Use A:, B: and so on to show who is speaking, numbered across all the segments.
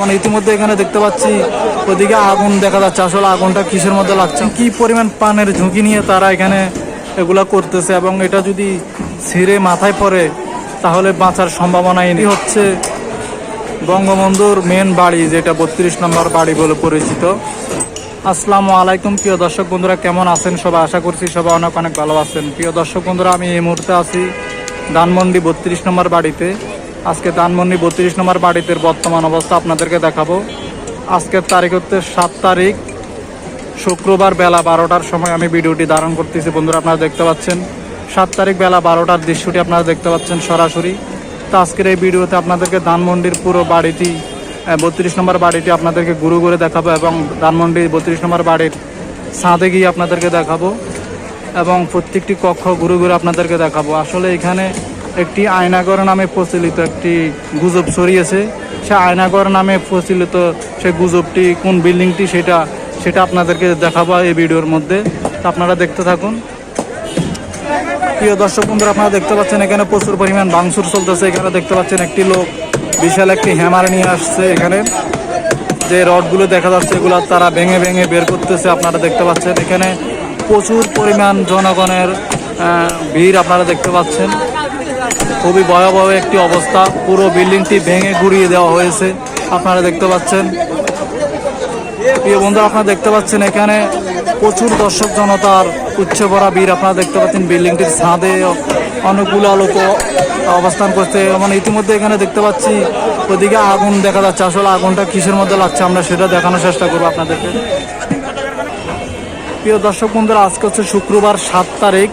A: মানে ইতিমধ্যে এখানে দেখতে পাচ্ছি, ওদিকে আগুন দেখা যাচ্ছে। আসলে আগুনটা কিসের মধ্যে লাগছে? কি পরিমাণ পানের ঝুঁকি নিয়ে তারা এখানে এগুলা করতেছে এবং এটা যদি ছিঁড়ে মাথায় পড়ে, তাহলে বাঁচার সম্ভাবনাই নেই। হচ্ছে বঙ্গবন্ধুর মেন বাড়ি, যেটা বত্রিশ নম্বর বাড়ি বলে পরিচিত। আসসালামু আলাইকুম, প্রিয় দর্শক বন্ধুরা, কেমন আছেন? সবাই আশা করছি সবাই অনেক অনেক ভালো আছেন। প্রিয় দর্শক বন্ধুরা, আমি এই মুহূর্তে আছি ধানমন্ডি বত্রিশ নম্বর বাড়িতে। আজকে ধানমন্ডি বত্রিশ নম্বর বাড়িতে বর্তমান অবস্থা আপনাদেরকে দেখাবো। আজকের তারিখ হচ্ছে সাত তারিখ, শুক্রবার বেলা বারোটার সময় আমি ভিডিওটি ধারণ করতেছি। বন্ধুরা, আপনারা দেখতে পাচ্ছেন, সাত তারিখ বেলা বারোটার দৃশ্যটি আপনারা দেখতে পাচ্ছেন সরাসরি। তো আজকের এই ভিডিওতে আপনাদেরকে ধানমন্ডির পুরো বাড়িটি বত্রিশ নম্বর বাড়িটি আপনাদেরকে ঘুরে ঘুরে দেখাবো এবং ধানমন্ডি বত্রিশ নম্বর বাড়ির ছাদে গিয়ে আপনাদেরকে দেখাবো এবং প্রত্যেকটি কক্ষ ঘুরে ঘুরে আপনাদেরকে দেখাবো। আসলে এখানে একটি আয়নাগর নামে প্রচলিত একটি গুজব ছড়িয়েছে। সে আয়নাগর নামে প্রচলিত সে গুজবটি কোন বিল্ডিংটি সেটা সেটা আপনাদেরকে দেখাবো এই ভিডিওর মধ্যে। আপনারা দেখতে থাকুন। প্রিয় দর্শক বন্ধুরা, আপনারা দেখতে পাচ্ছেন এখানে প্রচুর পরিমাণ বাংসুর চলতেছে। এখানে দেখতে পাচ্ছেন একটি লোক বিশাল একটি হ্যামার নিয়ে আসছে এখানে। যে রডগুলো দেখা যাচ্ছে, এগুলো তারা ভেঙে ভেঙে বের করতেছে, আপনারা দেখতে পাচ্ছেন। এখানে প্রচুর পরিমাণ জনগণের ভিড় আপনারা দেখতে পাচ্ছেন। খুবই ভয়াবহ একটি অবস্থা। পুরো বিল্ডিংটি ভেঙে গুড়িয়ে দেওয়া হয়েছে। আপনারা দেখতে পাচ্ছেন। প্রিয় বন্ধুরা, আপনারা দেখতে পাচ্ছেন এখানে প্রচুর দর্শক জনতার উচ্চ ভরা ভিড়। আপনারা দেখতে পাচ্ছেন বিল্ডিংটির ছাদে অনেকগুলো লোক অবস্থান করছে। মানে ইতিমধ্যে এখানে দেখতে পাচ্ছি, ওদিকে আগুন দেখা যাচ্ছে। আসলে আগুনটা কিসের মধ্যে লাগছে আমরা সেটা দেখানোর চেষ্টা করব আপনাদেরকে। প্রিয় দর্শক বন্ধুরা, আজকে হচ্ছে শুক্রবার সাত তারিখ।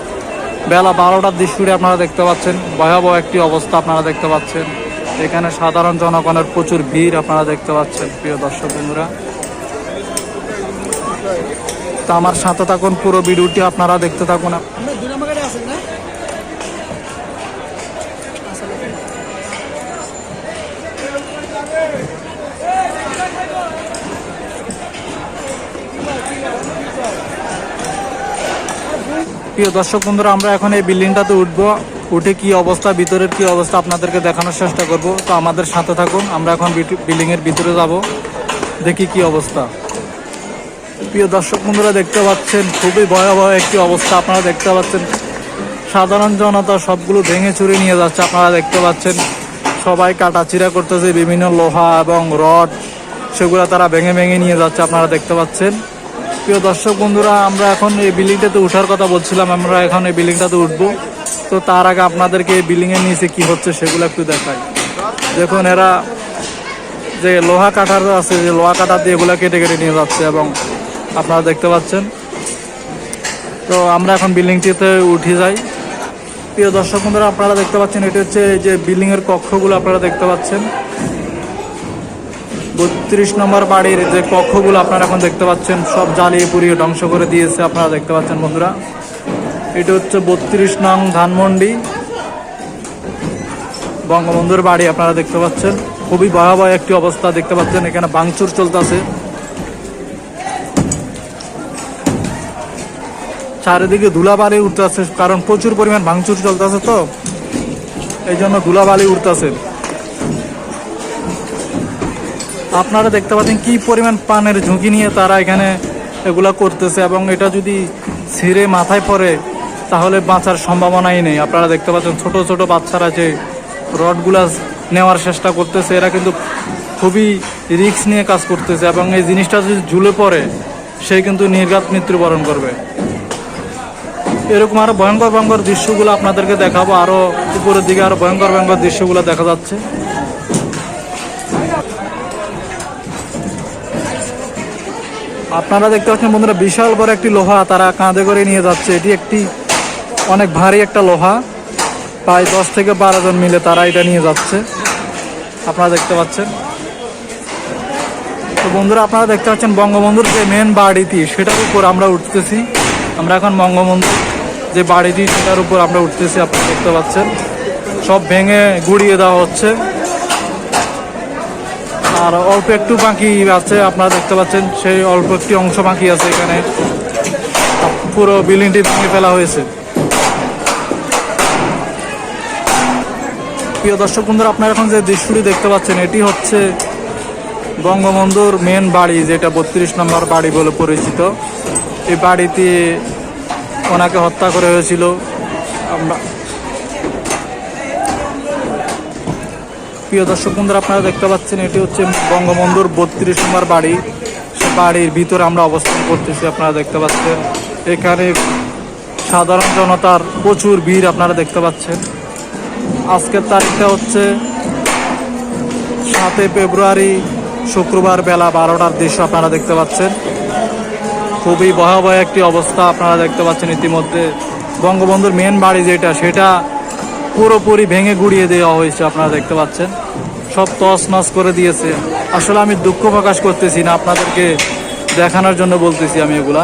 A: বেলা বারোটার দৃশ্যটি আপনারা দেখতে পাচ্ছেন। ভয়াবহ একটি অবস্থা আপনারা দেখতে পাচ্ছেন। এখানে সাধারণ জনগণের প্রচুর ভিড় আপনারা দেখতে পাচ্ছেন, প্রিয় দর্শক বন্ধুরা। তো আমার সাথে থাকুন পুরো ভিডিওটি, আপনারা দেখতে থাকুন। প্রিয় দর্শক বন্ধুরা, আমরা এখন এই বিল্ডিংটাতে উঠবো। উঠে কি অবস্থা, ভিতরের কি অবস্থা আপনাদেরকে দেখানোর চেষ্টা করব। তো আমাদের সাথে থাকুন, আমরা এখন বিল্ডিং এর ভিতরে যাব। দেখি কি অবস্থা। প্রিয় দর্শক বন্ধুরা, দেখতে পাচ্ছেন, খুবই ভয়াবহ একটি অবস্থা আপনারা দেখতে পাচ্ছেন। সাধারণ জনতা সবগুলো ভেঙে চুরে নিয়ে যাচ্ছে, আপনারা দেখতে পাচ্ছেন। সবাই কাটাচিরা করতেছে, বিভিন্ন লোহা এবং রড, সেগুলো তারা ভেঙে ভেঙে নিয়ে যাচ্ছে, আপনারা দেখতে পাচ্ছেন। প্রিয় দর্শক বন্ধুরা, আমরা এখন এই বিল্ডিংটাতে ওঠার কথা বলছিলাম, আমরা এখন এই বিল্ডিংটাতে উঠবো। তো তার আগে আপনাদেরকে এই বিল্ডিংয়ের নিচে কি হচ্ছে সেগুলো একটু দেখাই। দেখুন, এরা যে লোহা কাটার আছে, যে লোহা কাটার দিয়ে এগুলো কেটে কেটে নিয়ে যাচ্ছে এবং আপনারা দেখতে পাচ্ছেন। তো আমরা এখন বিল্ডিংটিতে উঠে যাই। প্রিয় দর্শক বন্ধুরা, আপনারা দেখতে পাচ্ছেন, এটি হচ্ছে যে বিল্ডিংয়ের কক্ষগুলো আপনারা দেখতে পাচ্ছেন। বত্রিশ নম্বর বাড়ির যে কক্ষগুলো আপনারা এখন দেখতে পাচ্ছেন, সব জ্বালিয়ে পুড়িয়ে ধ্বংস করে দিয়েছে আপনারা দেখতে পাচ্ছেন বন্ধুরা। এটা হচ্ছে বত্রিশ নং ধানমন্ডি। বঙ্গবন্ধুর বাড়ি আপনারা দেখতে পাচ্ছেন। খুবই ভয়াবহ একটি অবস্থা দেখতে পাচ্ছেন, এখানে ভাঙচুর চলতেছে। চারিদিকে ধুলাবালি উঠতেছে, কারণ প্রচুর পরিমাণ ভাঙচুর চলতেছে তো। এই জন্য ধুলাবালি উঠতেছে। আপনারা দেখতে পাচ্ছেন কি পরিমাণ পানের ঝুঁকি নিয়ে তারা এখানে এগুলা করতেছে এবং এটা যদি ছিঁড়ে মাথায় পড়ে, তাহলে বাঁচার সম্ভাবনাই নেই। আপনারা দেখতে পাচ্ছেন ছোট ছোট বাচ্চারা যে রডগুলা নেওয়ার চেষ্টা করতেছে, এরা কিন্তু খুবই রিস্ক নিয়ে কাজ করতেছে এবং এই জিনিসটা যদি ঝুলে পড়ে, সে কিন্তু নির্ঘাত মৃত্যুবরণ করবে। এরকম আরও ভয়ঙ্কর ভয়ঙ্কর দৃশ্যগুলো আপনাদেরকে দেখাবো। আরও উপরের দিকে আরও ভয়ঙ্কর ভয়ঙ্কর দৃশ্যগুলো দেখা যাচ্ছে। আপনারা দেখতে পাচ্ছেন বন্ধুরা, বিশাল বড় একটি লোহা তারা কাঁধে করে নিয়ে যাচ্ছে। এটি একটি অনেক ভারী একটা লোহা। প্রায় দশ থেকে বারো জন মিলে তারা এটা নিয়ে যাচ্ছে। আপনারা দেখতে পাচ্ছেন। তো বন্ধুরা, আপনারা দেখতে পাচ্ছেন বঙ্গবন্ধুর যে মেন বাড়িটি, সেটার উপর আমরা উঠতেছি। আমরা এখন বঙ্গবন্ধুর যে বাড়িটি, সেটার উপর আমরা উঠতেছি, আপনারা দেখতে পাচ্ছেন। সব ভেঙে গুড়িয়ে দেওয়া হচ্ছে। আর অল্প একটু বাকি আছে, আপনারা দেখতে পাচ্ছেন, সেই অল্প একটি অংশ বাকি আছে এখানে। পুরো বিল্ডিংটি ভেঙে ফেলা হয়েছে। প্রিয় দর্শক বন্ধুরা, আপনারা এখন যে দৃশ্যটি দেখতে পাচ্ছেন, এটি হচ্ছে বঙ্গবন্ধুর মেন বাড়ি, যেটা বত্রিশ নম্বর বাড়ি বলে পরিচিত। এই বাড়িতে ওনাকে হত্যা করা হয়েছিল। আমরা প্রিয় দর্শক বন্ধুরা, আপনারা দেখতে পাচ্ছেন, এটি হচ্ছে বঙ্গবন্ধুর বত্রিশ নম্বর বাড়ি। সে বাড়ির ভিতরে আমরা অবস্থান করতেছি, আপনারা দেখতে পাচ্ছেন। এখানে সাধারণ জনতার প্রচুর ভিড় আপনারা দেখতে পাচ্ছেন। আজকের তারিখটা হচ্ছে সাতই ফেব্রুয়ারি, শুক্রবার বেলা বারোটার দৃশ্য আপনারা দেখতে পাচ্ছেন। খুবই ভয়াবহ একটি অবস্থা আপনারা দেখতে পাচ্ছেন ইতিমধ্যে। বঙ্গবন্ধুর মেন বাড়ি যেটা, সেটা পুরোপুরি ভেঙে গুড়িয়ে দেওয়া হয়েছে, আপনারা দেখতে পাচ্ছেন। সব তস নস করে দিয়েছে। আসলে আমি দুঃখ প্রকাশ করতেছি না, আপনাদেরকে দেখানোর জন্য বলতেছি আমি এগুলা।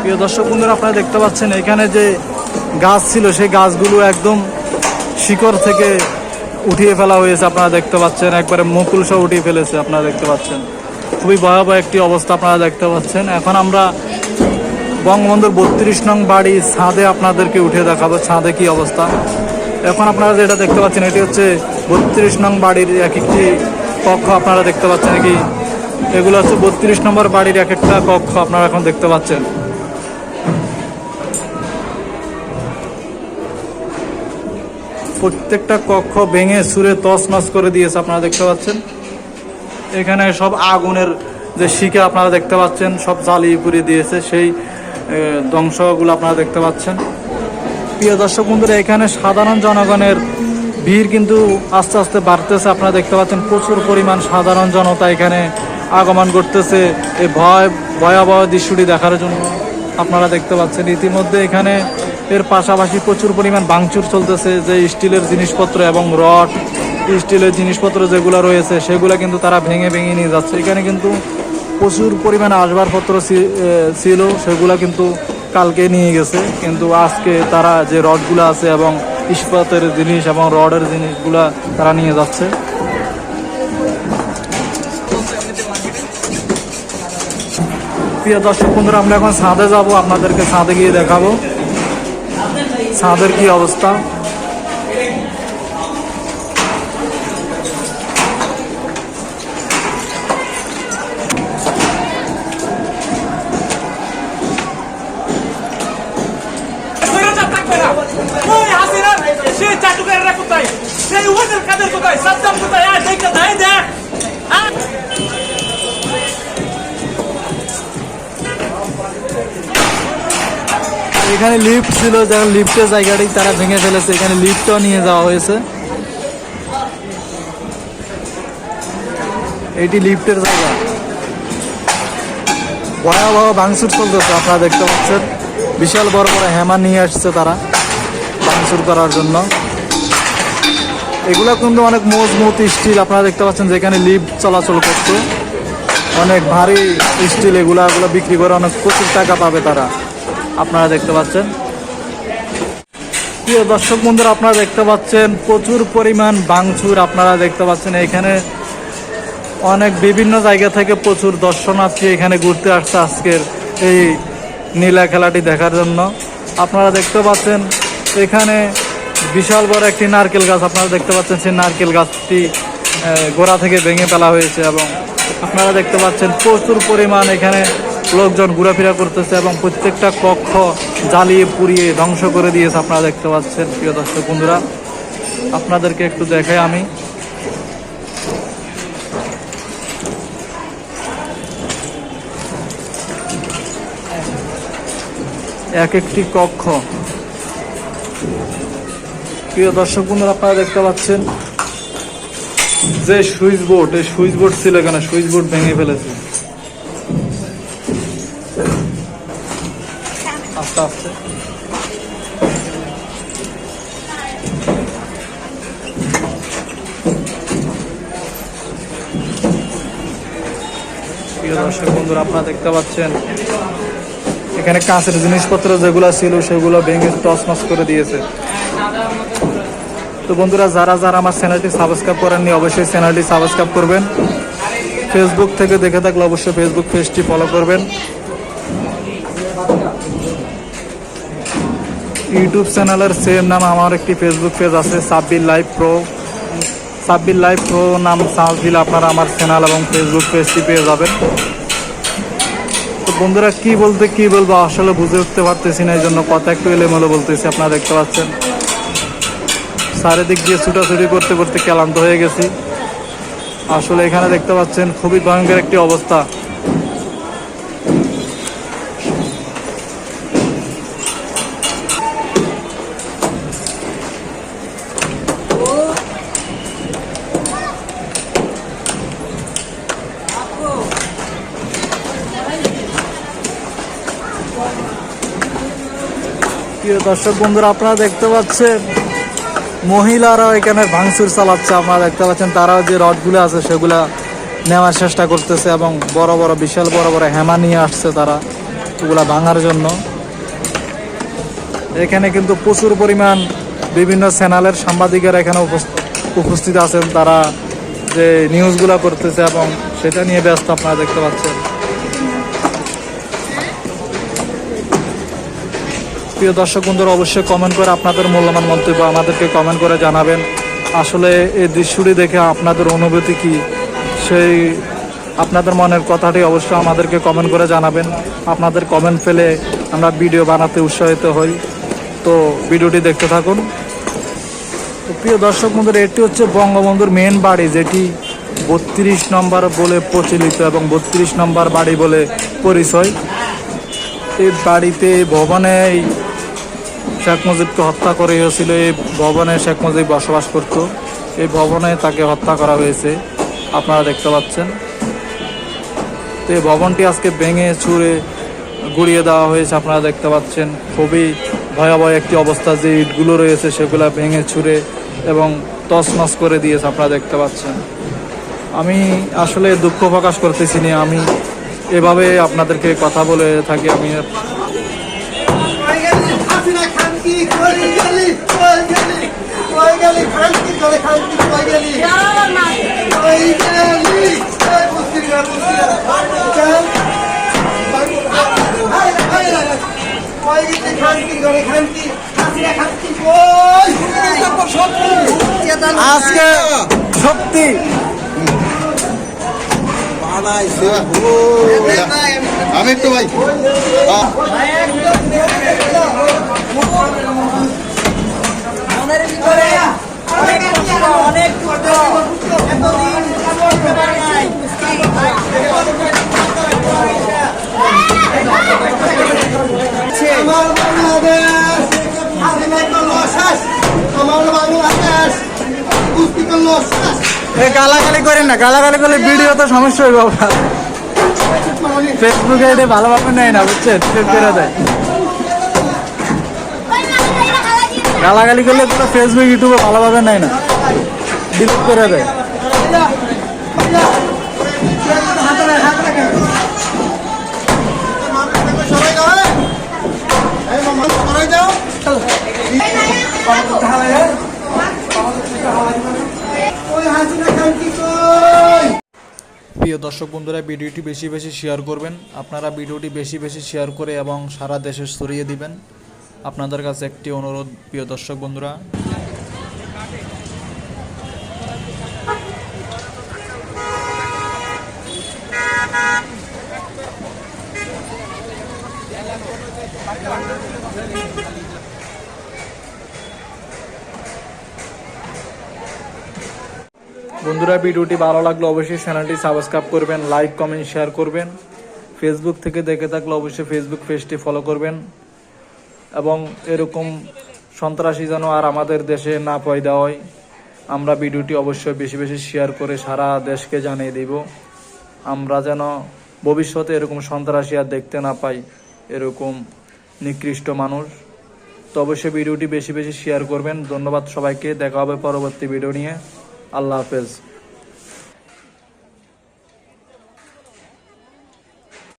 A: প্রিয় দর্শক বন্ধুরা, আপনারা দেখতে পাচ্ছেন, এখানে যে গাছ ছিল, সেই গাছগুলো একদম শিকড় থেকে উঠিয়ে ফেলা হয়েছে, আপনারা দেখতে পাচ্ছেন। একবারে মুকুল সহ উঠিয়ে ফেলেছে, আপনারা দেখতে পাচ্ছেন। খুবই ভয়াবহ একটি অবস্থা, আপনারা দেখতে পাচ্ছেন। এখন আমরা বঙ্গবন্ধুর বত্রিশ নং বাড়ি ছাদে আপনাদেরকে উঠে দেখাবো। ছাদে কি অবস্থা? এখন আপনারা যেটা দেখতে পাচ্ছেন, এটি হচ্ছে বত্রিশ নং বাড়ির এক একটি কক্ষ আপনারা দেখতে পাচ্ছেন কি এগুলো হচ্ছে বত্রিশ নম্বর বাড়ির এক একটা কক্ষ আপনারা এখন দেখতে পাচ্ছেন। প্রত্যেকটা কক্ষ ভেঙে সুরে তস নস করে দিয়েছে আপনারা দেখতে পাচ্ছেন। এখানে সব আগুনের যে শিখে আপনারা দেখতে পাচ্ছেন, সব জ্বালিয়ে পুড়িয়ে দিয়েছে। সেই ধ্বংসগুলো আপনারা দেখতে পাচ্ছেন। প্রিয় দর্শক বন্ধুরা, এখানে সাধারণ জনগণের ভিড় কিন্তু আস্তে আস্তে বাড়তেছে। আপনারা দেখতে পাচ্ছেন প্রচুর পরিমাণ সাধারণ জনতা এখানে আগমন করতেছে। এই ভয়, ভয়াবহ দৃশ্যটি দেখার জন্য আপনারা দেখতে পাচ্ছেন। ইতিমধ্যে এখানে এর পাশাপাশি প্রচুর পরিমাণ ভাঙচুর চলতেছে। যে স্টিলের জিনিসপত্র এবং রড, স্টিলের জিনিসপত্র যেগুলো রয়েছে, সেগুলো কিন্তু তারা ভেঙে ভেঙে নিয়ে যাচ্ছে। এখানে কিন্তু প্রচুর পরিমাণে আসবাবপত্র ছিল, সেগুলো কিন্তু কালকে নিয়ে গেছে। কিন্তু আজকে তারা যে রডগুলো আছে এবং ইস্পাতের জিনিস এবং রডের জিনিসগুলো তারা নিয়ে যাচ্ছে। প্রিয় দর্শক বন্ধুরা, আমরা এখন ছাদে যাব, আপনাদেরকে ছাদে গিয়ে দেখাবো। ছাদের কি অবস্থা? এখানে লিফট ছিল যেমন লিফটের জায়গাটি তারা ভেঙে ফেলেছে, এখানে লিফটও নিয়ে যাওয়া হয়েছে। এটি লিফটের জায়গা। ভয়াবহ ভাঙচুর চলতেছে, আপনারা দেখতে পাচ্ছেন। বিশাল বড় বড় হ্যামার নিয়ে আসছে তারা, ভাঙচুর করার জন্য। এগুলো কিন্তু অনেক মজবুত স্টিল আপনারা দেখতে পাচ্ছেন যেখানে লিফট চলাচল করছে। অনেক ভারী স্টিল এগুলা, এগুলো বিক্রি করে অনেক প্রচুর টাকা পাবে তারা। আপনারা দেখতে পাচ্ছেন। প্রিয় দর্শক বন্ধুরা, আপনারা দেখতে পাচ্ছেন প্রচুর পরিমাণ বাংচুর আপনারা দেখতে পাচ্ছেন। এখানে অনেক বিভিন্ন জায়গা থেকে প্রচুর দর্শনার্থী এখানে ঘুরতে আসছে আজকের এই নীলা খেলাটি দেখার জন্য। আপনারা দেখতে পাচ্ছেন এখানে বিশাল বড় একটি নারকেল গাছ। আপনারা দেখতে পাচ্ছেন সেই নারকেল গাছটি গোড়া থেকে ভেঙে ফেলা হয়েছে এবং আপনারা দেখতে পাচ্ছেন প্রচুর পরিমাণ এখানে লোকজন ঘোরাফেরা করতেছে এবং প্রত্যেকটা কক্ষ জ্বালিয়ে পুড়িয়ে ধ্বংস করে দিয়েছে আপনারা দেখতে পাচ্ছেন, প্রিয় দর্শক বন্ধুরা। আপনাদেরকে একটু দেখাই আমি। এক একটি কক্ষ। প্রিয় দর্শক বন্ধুরা, আপনারা দেখতে পাচ্ছেন যে সুইচ বোর্ড, এই সুইচ বোর্ড ছিল এখানে সুইচ বোর্ড ভেঙে ফেলেছে। আস্তে আস্তে। প্রিয় দর্শক বন্ধুরা, আপনারা দেখতে পাচ্ছেন, এখানে কাঁচের জিনিসপত্র যেগুলো ছিল, সেগুলো ভেঙে টস টসমস করে দিয়েছে। তো বন্ধুরা, যারা যারা আমার চ্যানেলটি সাবস্ক্রাইব করেননি, অবশ্যই চ্যানেলটি সাবস্ক্রাইব করবেন। ফেসবুক থেকে দেখে থাকলে অবশ্যই ফেসবুক পেজটি ফলো করবেন। ইউটিউব চ্যানেলের সেম নাম আমার একটি ফেসবুক পেজ আছে Sabbir live pro Sabbir live pro নাম সার্চ দিলে আপনারা আমার চ্যানেল এবং ফেসবুক পেজটি পেয়ে যাবেন। তো বন্ধুরা, কি বলতে কি বলব? আসলে বুঝে উঠতে পারতেছি না এই জন্য কথা একটু এলোমেলো বলতেছি, আপনারা দেখতে পাচ্ছেন। চারিদিক দিয়ে ছুটাছুটি করতে করতে ক্লান্ত হয়ে গেছি। আসলে এখানে দেখতে পাচ্ছেন খুবই ভয়ঙ্কর একটি অবস্থা। দর্শক বন্ধুরা, আপনারা দেখতে পাচ্ছেন মহিলারা এখানে ভাঙচুর চালাচ্ছে, আপনারা দেখতে পাচ্ছেন, তারাও যে রডগুলো আছে সেগুলা নেওয়ার চেষ্টা করতেছে এবং বড় বড় বিশাল বড় বড় হেমা নিয়ে আসছে তারা ওগুলা ভাঙার জন্য। এখানে কিন্তু প্রচুর পরিমাণ বিভিন্ন চ্যানেলের সাংবাদিকেরা এখানে উপস্থ- উপস্থিত আছেন, তারা যে নিউজগুলো করতেছে এবং সেটা নিয়ে ব্যস্ত আপনারা দেখতে পাচ্ছেন। প্রিয় দর্শক বন্ধুরা, অবশ্যই কমেন্ট করে আপনাদের মূল্যবান মন্তব্য আমাদেরকে কমেন্ট করে জানাবেন। আসলে এই দৃশ্যটি দেখে আপনাদের অনুভূতি কি? সেই আপনাদের মনের কথাটি অবশ্যই আমাদেরকে কমেন্ট করে জানাবেন। আপনাদের কমেন্ট পেলে আমরা ভিডিও বানাতে উৎসাহিত হই। তো ভিডিওটি দেখতে থাকুন। প্রিয় দর্শক বন্ধুরা, এটি হচ্ছে বঙ্গবন্ধুর মেন বাড়ি, যেটি বত্রিশ নম্বর বলে প্রচলিত এবং বত্রিশ নম্বর বাড়ি বলে পরিচয়। এই বাড়িতে ভবনে শেখ মুজিবকে হত্যা করে হয়েছিল, এই ভবনে শেখ মুজিব বসবাস করত। এই ভবনে তাকে হত্যা করা হয়েছে। আপনারা দেখতে পাচ্ছেন। তো এই ভবনটি আজকে ভেঙে চুরে গুড়িয়ে দেওয়া হয়েছে, আপনারা দেখতে পাচ্ছেন। খুবই ভয়াবহ একটি অবস্থা, যে ইটগুলো রয়েছে সেগুলো ভেঙে চুরে এবং তছনছ করে দিয়েছে, আপনারা দেখতে পাচ্ছেন। আমি আসলে দুঃখ প্রকাশ করতেছি না, আমি এভাবে আপনাদেরকে কথা বলে থাকি, আমি
B: কই গেলি কই গেলি কই গেলি কই গেলি কই গেলি এই বুঝছি না বুঝছি না চল কই গেলি খানকি করে খানকি কই
A: আজকে সত্যি
B: আমি একটু ভাই। আমার বাংলাদেশ আমার বাংলাদেশ কুস্তি
A: গালাগালি করেন না গালাগালি করলে ভিডিও তো সমস্যা হইব আপনার ফেসবুকে এটা ভালোভাবে নেয় না বুঝছেন? করে দেয়। গালাগালি করলে পুরো ফেসবুক ইউটিউবে ভালোভাবে নেয় না। ডিলিট করে দেয়। প্রিয় দর্শক বন্ধুরা, ভিডিওটি বেশি বেশি শেয়ার করবেন। আপনারা ভিডিওটি বেশি বেশি শেয়ার করে এবং সারা দেশে ছড়িয়ে দিবেন। আপনাদের কাছে একটি অনুরোধ, প্রিয় দর্শক বন্ধুরা। বন্ধুরা, ভিডিওটি ভালো লাগলে অবশ্যই চ্যানেলটি সাবস্ক্রাইব করবেন, লাইক, কমেন্ট, শেয়ার করবেন। ফেসবুক থেকে দেখে থাকলে অবশ্যই ফেসবুক পেজটি ফলো করবেন। এবং এরকম সন্ত্রাসী যেন আর আমাদের দেশে না পয়দা হয়, আমরা ভিডিওটি অবশ্যই বেশি বেশি শেয়ার করে সারা দেশকে জানিয়ে দিব। আমরা যেন ভবিষ্যতে এরকম সন্ত্রাসী আর দেখতে না পাই এরকম নিকৃষ্ট মানুষ। তো অবশ্যই ভিডিওটি বেশি বেশি শেয়ার করবেন। ধন্যবাদ সবাইকে। দেখা হবে পরবর্তী ভিডিও নিয়ে। আল্লাহ হাফেজ।